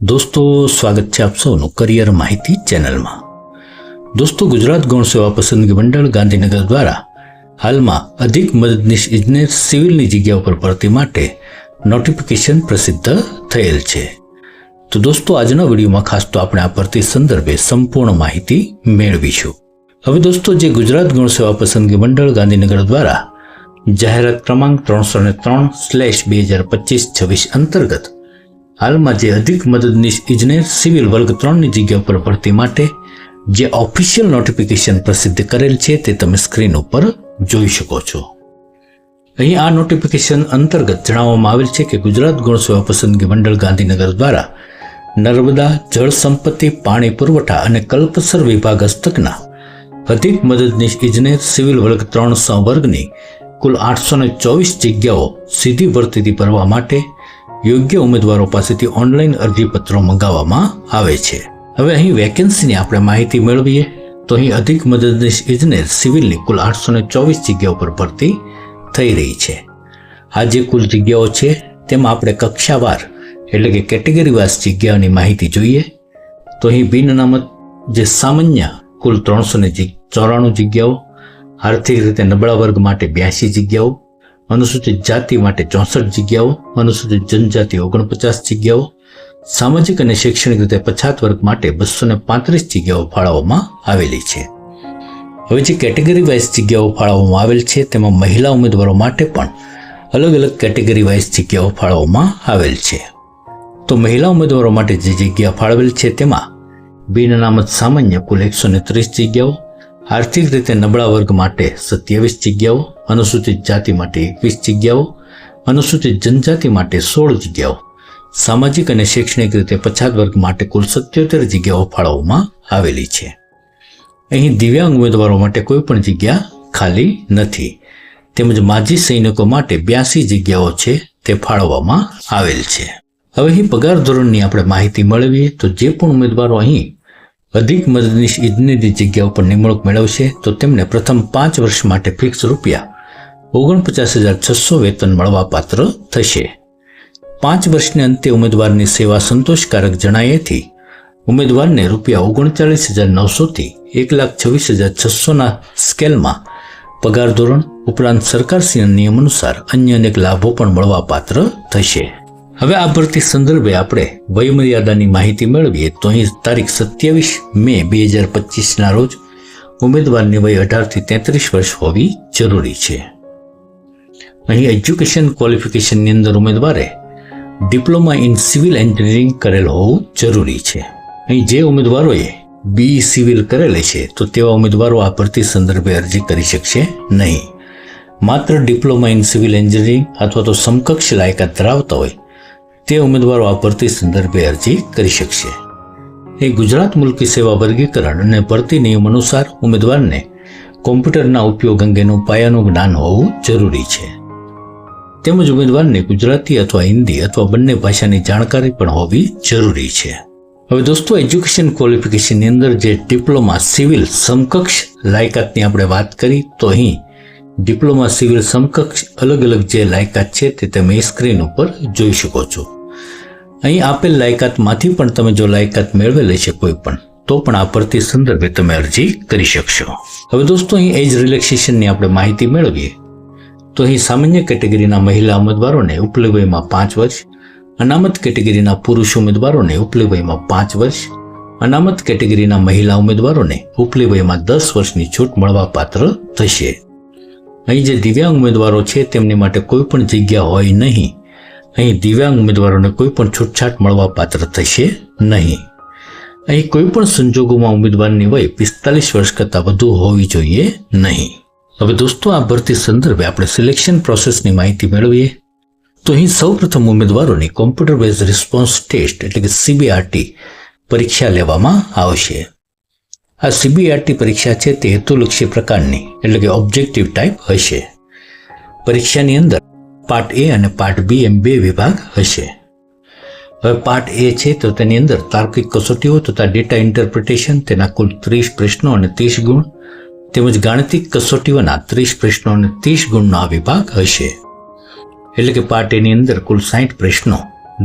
દોસ્તો, સ્વાગત છે આપ સૌનું કરિયર માહિતી ચેનલમાં. દોસ્તો, ગુજરાત ગૌણ સેવા પસંદગી મંડળ ગાંધીનગર દ્વારા હાલમાં અધિક મદદનીશ ઇજનેર સિવિલની જગ્યા ઉપર ભરતી માટે નોટિફિકેશન પ્રસિદ્ધ થયેલ છે. તો દોસ્તો, આજના વિડીયોમાં ખાસ તો આપણે આ ભરતી સંદર્ભે સંપૂર્ણ માહિતી મેળવીશું. હવે દોસ્તો, જે ગુજરાત ગૌણ સેવા પસંદગી મંડળ ગાંધીનગર દ્વારા જાહેરાત ક્રમાંક ત્રણસો ને ત્રણ સ્લેશ બે હજાર પચીસ છવ્વીસ અંતર્ગત હાલમાં જે અધિક મદદનીશ ઇજનેર સિવિલ વર્ગ ત્રણની જગ્યા પર ભરતી માટે જે ઓફિશિયલ નોટિફિકેશન પ્રસિદ્ધ કરેલ છે તે તમે સ્ક્રીન ઉપર જોઈ શકો છો. અહીં આ નોટિફિકેશન અંતર્ગત જણાવવામાં આવેલ છે કે ગુજરાત ગુણ સેવા પસંદગી મંડળ ગાંધીનગર દ્વારા નર્મદા જળ સંપત્તિ, પાણી પુરવઠા અને કલ્પસર વિભાગ હસ્તકના અધિક મદદનીશ ઇજનેર સિવિલ વર્ગ ત્રણ સંવર્ગની કુલ આઠસો ચોવીસ જગ્યાઓ સીધી ભરતીથી ભરવા માટે યોગ્ય ઉમેદવારો પાસેથી ઓનલાઈન અરજીપત્રો મંગાવવામાં આવે છે. હવે અહીં વેકેન્સીની આપણે માહિતી મેળવીએ. તો અહીં અધિક મદદનીશ ઇજનેર સિવિલની કુલ આઠસો ને ચોવીસ જગ્યાઓ પર ભરતી થઈ રહી છે. આ જે કુલ જગ્યાઓ છે, તેમાં આપણે કક્ષાવાર એટલે કે કેટેગરીવાસ જગ્યાઓની માહિતી જોઈએ. તો અહીં બિન અનામત જે સામાન્ય કુલ ત્રણસો ને ચોરાણું જગ્યાઓ, આર્થિક રીતે નબળા વર્ગ માટે બ્યાસી જગ્યાઓ અનુસૂચિત જાતિ માટે ચોસઠ જગ્યાઓ, અનુસૂચિત જનજાતિ ઓગણપચાસ જગ્યાઓ, સામાજિક અને શૈક્ષણિક રીતે પછાત વર્ગ માટે બસો ને પાંત્રીસ જગ્યાઓ ફાળવવામાં આવેલી છે. હવે જે કેટેગરી વાઇઝ જગ્યાઓ ફાળવવામાં આવેલ છે, તેમાં મહિલા ઉમેદવારો માટે પણ અલગ અલગ કેટેગરી વાઇઝ જગ્યાઓ ફાળવવામાં આવેલ છે. તો મહિલા ઉમેદવારો માટે જે જગ્યા ફાળવેલ છે, તેમાં બિન અનામત સામાન્ય કુલ એકસો ને ત્રીસ જગ્યાઓ, આર્થિક રીતે નબળા વર્ગ માટે સત્યાવીસ જગ્યાઓ અનુસૂચિત જાતિ માટે એકવીસ જગ્યાઓ, અનુસૂચિત જનજાતિ માટે સોળ જગ્યાઓ. સામાજિક અને શૈક્ષણિક રીતે પછાત વર્ગ માટે કુલ સત્યોતેર જગ્યાઓ ફાળવવામાં આવેલી છે. અહીં દિવ્યાંગ ઉમેદવારો માટે કોઈ પણ જગ્યા ખાલી નથી. તેમજ માજી સૈનિકો માટે બ્યાસી જગ્યાઓ છે તે ફાળવવામાં આવેલ છે. હવે અહીં પગાર ધોરણની આપણે માહિતી મેળવીએ તો જે પણ ઉમેદવારો અહીં અધિક મદદનીશ ઇજનેરી જગ્યા ઉપર નિમણૂક મેળવશે તો તેમને પ્રથમ પાંચ વર્ષ માટે ફિક્સ રૂપિયા ઓગણપચાસ હજાર છસો વેતન મળવા પાત્ર થશે. પાંચ વર્ષને અંતે ઉમેદવારની સેવા સંતોષકારક જણાયેથી ઉમેદવારને રૂપિયા ઓગણચાલીસ હજાર નવસોથી એક લાખ છવ્વીસ હજાર છસોના સ્કેલમાં પગાર ધોરણ ઉપરાંત સરકારશ્રીના નિયમ અનુસાર અન્ય અનેક લાભો પણ મળવા પાત્ર થશે. હવે આ ભરતી સંદર્ભે આપણે વયમર્યાદાની માહિતી મેળવીએ તો અહીં તારીખ સત્યાવીસ મે બે હજાર પચીસના રોજ ઉમેદવારની વય અઢારથી તેત્રીસ વર્ષ હોવી જરૂરી છે. અહીં એજ્યુકેશન ક્વોલિફિકેશનની અંદર ઉમેદવારે ડિપ્લોમા ઇન સિવિલ એન્જિનિયરિંગ કરેલ હોવું જરૂરી છે. અહીં જે ઉમેદવારોએ બી સિવિલ કરેલે છે, તો તેવા ઉમેદવારો આ ભરતી સંદર્ભે અરજી કરી શકશે નહીં. માત્ર ડિપ્લોમા ઇન સિવિલ એન્જિનિયરિંગ અથવા તો સમકક્ષ લાયકાત ધરાવતા હોય, તે ઉમેદવારો આ ભરતી સંદર્ભે અરજી કરી શકશે. એ ગુજરાત મુલકી સેવા વર્ગીકરણ અને ભરતી નિયમ અનુસાર ઉમેદવારને કોમ્પ્યુટરના ઉપયોગ અંગેનું પાયાનું જ્ઞાન હોવું જરૂરી છે. તેમજ ઉમેદવારને ગુજરાતી અથવા હિન્દી અથવા બંને ભાષાની જાણકારી પણ હોવી જરૂરી છે. હવે દોસ્તો, એજ્યુકેશન ક્વોલિફિકેશનની અંદર જે ડિપ્લોમા સિવિલ સમકક્ષ લાયકાતની આપણે વાત કરી, તો અહીં ડિપ્લોમા સિવિલ સમકક્ષ અલગ અલગ જે લાયકાત છે તે તમે સ્ક્રીન ઉપર જોઈ શકો છો. અહીં આપેલ લાયકાતમાંથી પણ તમે જો લાયકાત મેળવેલી છે કોઈ પણ, તો પણ આ ભરતી સંદર્ભે તમે અરજી કરી શકશો. હવે દોસ્તો, અહીં એજ રિલેક્સેશનની આપણે માહિતી મેળવીએ. તો અહીં સામાન્ય કેટેગરીના મહિલા ઉમેદવારોને ઉપલી વયમાં પાંચ વર્ષ, અનામત કેટેગરીના પુરુષ ઉમેદવારોને ઉપલી વયમાં પાંચ વર્ષ, અનામત કેટેગરીના મહિલા ઉમેદવારોને ઉપલી વયમાં દસ વર્ષની છૂટ મળવા પાત્ર થશે. અહીં જે દિવ્યાંગ ઉમેદવારો છે તેમની માટે કોઈ પણ જગ્યા હોય નહીં. અહીં દિવ્યાંગ ઉમેદવારોને કોઈ પણ છૂટછાટ મળવા પાત્ર થશે નહીં. અહીં કોઈ પણ સંજોગોમાં ઉમેદવારની વય પિસ્તાલીસ વર્ષ કરતાં વધુ હોવી જોઈએ નહીં. હવે દોસ્તો, આ ભરતી સંદર્ભે આપણે સિલેક્શન પ્રોસેસની માહિતી મેળવીએ. તો અહીં સૌપ્રથમ ઉમેદવારોની કોમ્પ્યુટર બેઝ રિસ્પોન્સ ટેસ્ટ એટલે કે સીબીઆરટી પરીક્ષા લેવામાં આવશે. આ સીબીઆરટી પરીક્ષા છે તે હેતુલક્ષી પ્રકારની એટલે કે ઓબ્જેક્ટિવ ટાઈપ હશે. પરીક્ષાની અંદર પાર્ટ એ અને પાર્ટ બી એમ બે વિભાગ હશે. હવે પાર્ટ એ છે તો તેની અંદર તાર્કિક કસોટીઓ તથા ડેટા ઇન્ટરપ્રિટેશન તેના કુલ ત્રીસ પ્રશ્નો અને ત્રીસ ગુણ તેમજ ગાણિતિક કસોટીઓના ત્રીસ પ્રશ્નો અને ત્રીસ ગુણનો આ વિભાગ હશે. એટલે કે પાર્ટ એની અંદર કુલ સાઠ પ્રશ્નો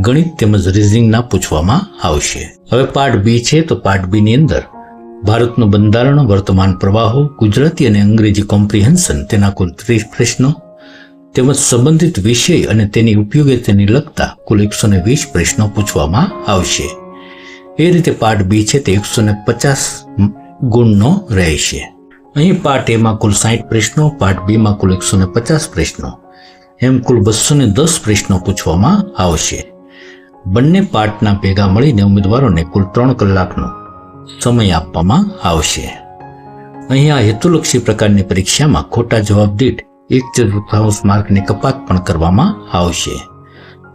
ગણિત તેમજ રિઝનિંગના પૂછવામાં આવશે. હવે પાર્ટ બી છે તો પાર્ટ બીની અંદર ભારતનું બંધારણ, વર્તમાન પ્રવાહો, ગુજરાતી અને અંગ્રેજી કોમ્પ્રિહેન્શન તેના કુલ ત્રીસ પ્રશ્નો તેમજ સંબંધિત વિષય અને તેની ઉપયોગીતાને લગતા કુલ એકસો ને વીસ પ્રશ્નો પૂછવામાં આવશે. એ રીતે પાર્ટ બી છે તે એકસો ને પચાસ ગુણનો રહેશે. અહીં પાર્ટ એમાં કુલ સાઠ પ્રશ્નો પાર્ટ બીમાં કુલ એકસો ને પચાસ પ્રશ્નો. એમ કુલ બસો ને દસ પ્રશ્નો પૂછવામાં આવશે. બંને પાર્ટના ભેગા મળીને ઉમેદવારોને કુલ ત્રણ કલાકનો સમય આપવામાં આવશે. અહીં આ હેતુલક્ષી પ્રકારની પરીક્ષામાં ખોટા જવાબ દીઠ એક ચતુર્થાંશ માર્કની કપાત પણ કરવામાં આવશે.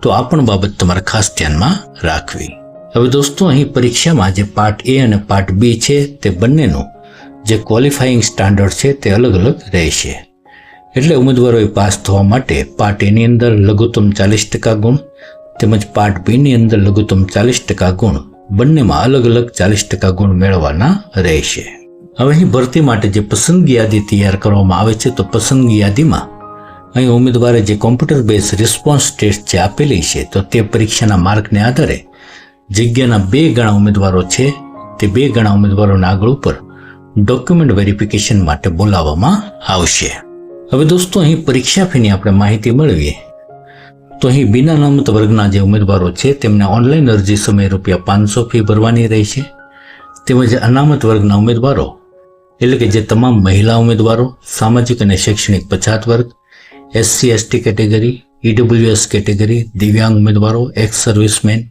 તો આ પણ બાબત તમારે ખાસ ધ્યાનમાં રાખવી. હવે દોસ્તો, અહીં પરીક્ષામાં જે પાર્ટ એ અને પાર્ટ બી છે તે બંનેનું જે ક્વોલિફાઈંગ સ્ટાન્ડર્ડ છે તે અલગ અલગ રહેશે. એટલે ઉમેદવારોએ પાસ થવા માટે પાર્ટ એની અંદર લઘુત્તમ ચાલીસ ટકા ગુણ તેમજ પાર્ટ બીની અંદર લઘુત્તમ ચાલીસ ટકા ગુણ બંનેમાં અલગ અલગ ચાલીસ ટકા ગુણ મેળવવાના રહેશે. હવે અહીં ભરતી માટે જે પસંદગી યાદી તૈયાર કરવામાં આવે છે તો પસંદગી યાદીમાં અહીં ઉમેદવારે જે કોમ્પ્યુટર બેઝ રિસ્પોન્સ ટેસ્ટ જે આપેલી છે તો તે પરીક્ષાના માર્કને આધારે જગ્યાના બે ગણા ઉમેદવારો છે તે બે ગણા ઉમેદવારોના આગળ ઉપર ડોક્યુમેન્ટ વેરિફિકેશન માટે બોલાવવામાં આવશે. હવે દોસ્તો, અહીં પરીક્ષા ફીની આપણે માહિતી મેળવીએ. તો અહીં બિના નામત વર્ગના જે ઉમેદવારો છે, તેમને ઓનલાઈન અરજી સમયે રૂપિયા પાંચસો ફી ભરવાની રહેશે તેમજ અનામત વર્ગના ઉમેદવારો, એટલે કે જે તમામ મહિલા ઉમેદવારો, સામાજિક અને શૈક્ષણિક પછાત વર્ગ SC ST category EWS category, દિવ્યાંગ ઉમેદવારો એક્સ સર્વિસમેન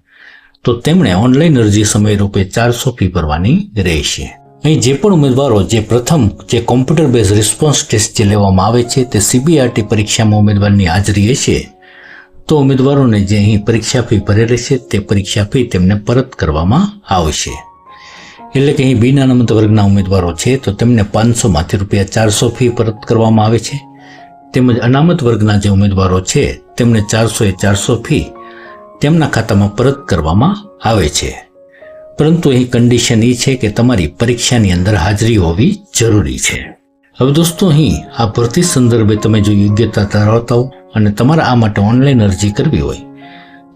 તો તેમણે ઓનલાઈન અરજી સમય રૂપે ચારસો ફી ભરવાની રહેશે. અહીં જે પણ ઉમેદવારો જે પ્રથમ જે કોમ્પ્યુટર બેઝ રિસ્પોન્સ ટેસ્ટ જે લેવામાં આવે છે, તે સીબીઆરટી પરીક્ષામાં ઉમેદવારની હાજરી હશે. તો ઉમેદવારોને જે અહીં પરીક્ષા ફી ભરેલી છે, તે પરીક્ષા ફી તેમને પરત કરવામાં આવશે. એટલે કે અહીં બિન અનામત વર્ગના ઉમેદવારો છે, તો તેમને પાંચસોમાંથી રૂપિયા ચારસો ફી પરત કરવામાં આવે છે. તેમજ અનામત વર્ગના જે ઉમેદવારો છે, તેમને ચારસો એ ચારસો ફી તેમના ખાતામાં પરત કરવામાં આવે છે. પરંતુ અહીં કન્ડિશન એ છે કે તમારી પરીક્ષાની અંદર હાજરી હોવી જરૂરી છે. હવે દોસ્તો, અહીં આ ભરતી સંદર્ભે તમે જો યોગ્યતા ધરાવતા હો અને તમારે આ માટે ઓનલાઈન અરજી કરવી હોય,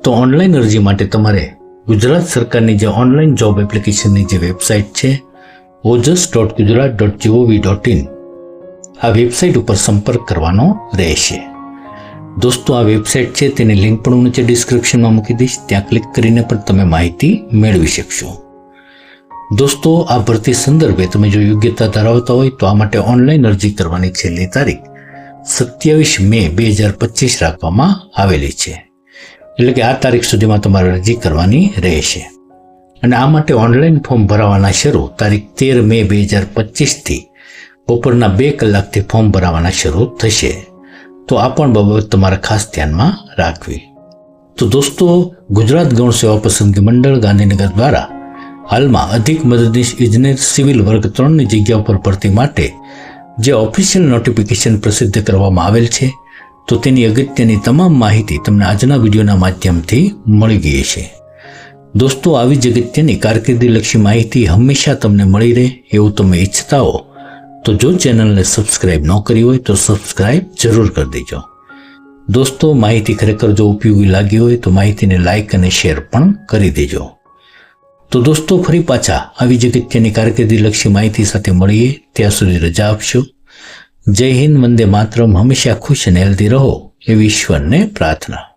તો ઓનલાઈન અરજી માટે તમારે ગુજરાત સરકારની જે ઓનલાઈન જોબ એપ્લિકેશનની જે વેબસાઇટ છે Ojas dot Gujarat dot gov dot in આ વેબસાઇટ ઉપર સંપર્ક કરવાનો રહેશે. દોસ્તો, આ વેબસાઇટ છે, તેની લિંક પણ હું નીચે ડિસ્ક્રિપ્શનમાં મૂકી દઈશ. ત્યાં ક્લિક કરીને પણ તમે માહિતી મેળવી શકશો. દોસ્તો, આ ભરતી સંદર્ભે તમે જો યોગ્યતા ધરાવતા હોય, તો આ માટે ઓનલાઈન અરજી કરવાની છેલ્લી તારીખ સત્યાવીસ મે બે હજાર પચીસ રાખવામાં આવેલી છે. એટલે કે આ તારીખ સુધીમાં તમારે અરજી કરવાની રહેશે. અને આ માટે ઓનલાઈન ફોર્મ ભરાવાના શરૂ તારીખ તેર મે બે હજાર પચીસથી બપોરના બે કલાકથી ફોર્મ ભરાવાના શરૂ થશે. તો આ પણ બાબત તમારે ખાસ ધ્યાનમાં રાખવી. તો દોસ્તો, ગુજરાત ગૌણ સેવા પસંદગી મંડળ ગાંધીનગર દ્વારા હાલમાં અધિક મદદનીશ ઇજનેર સિવિલ વર્ગ ત્રણની જગ્યા ઉપર ભરતી માટે જે ઓફિશિયલ નોટિફિકેશન પ્રસિદ્ધ કરવામાં આવેલ છે, તો તેની અગત્યની તમામ માહિતી તમને આજના વિડીયોના માધ્યમથી મળી ગઈ છે. દોસ્તો, આવી જ અગત્યની કારકિર્દીલક્ષી માહિતી હંમેશા તમને મળી રહે એવું તમે ઈચ્છતા હો તો જો ચેનલને સબસ્ક્રાઇબ ન કરી હોય તો સબસ્ક્રાઇબ જરૂર કરી દેજો. દોસ્તો, માહિતી ખરેખર જો ઉપયોગી લાગી હોય તો માહિતીને લાઇક અને શેર પણ કરી દેજો. તો દોસ્તો, ફરી પાછા આવી જ અગત્યની કારકિર્દીલક્ષી માહિતી સાથે મળીએ. ત્યાં સુધી રજા આપશો. જય હિન્દ, વંદે માતરમ. હંમેશા ખુશ અને હેલ્ધી રહો એવી ઈશ્વરને પ્રાર્થના.